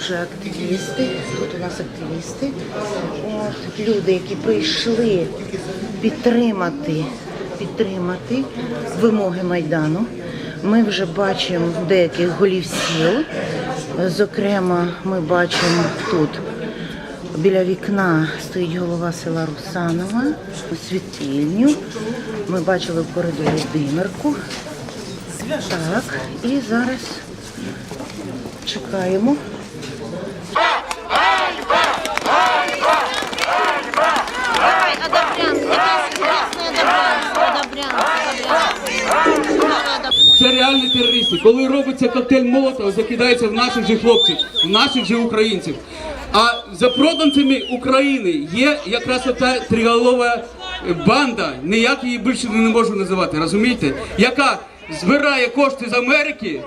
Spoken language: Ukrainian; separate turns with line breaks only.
вже активісти. Тут у нас активісти. От, люди, які прийшли підтримати, підтримати вимоги Майдану. Ми вже бачимо деяких голів сіл. Зокрема, ми бачимо тут біля вікна стоїть голова села Русанова, світильню. Ми бачили в коридорі димерку. Так, і зараз чекаємо.
Це реальні терористи. Коли робиться коктейль Молотова, закидається в наших же хлопців, в наших же українців. А за проданцями України є якраз та триголова банда, ніяк її більше не можу називати, розумієте? Яка збирає кошти з Америки.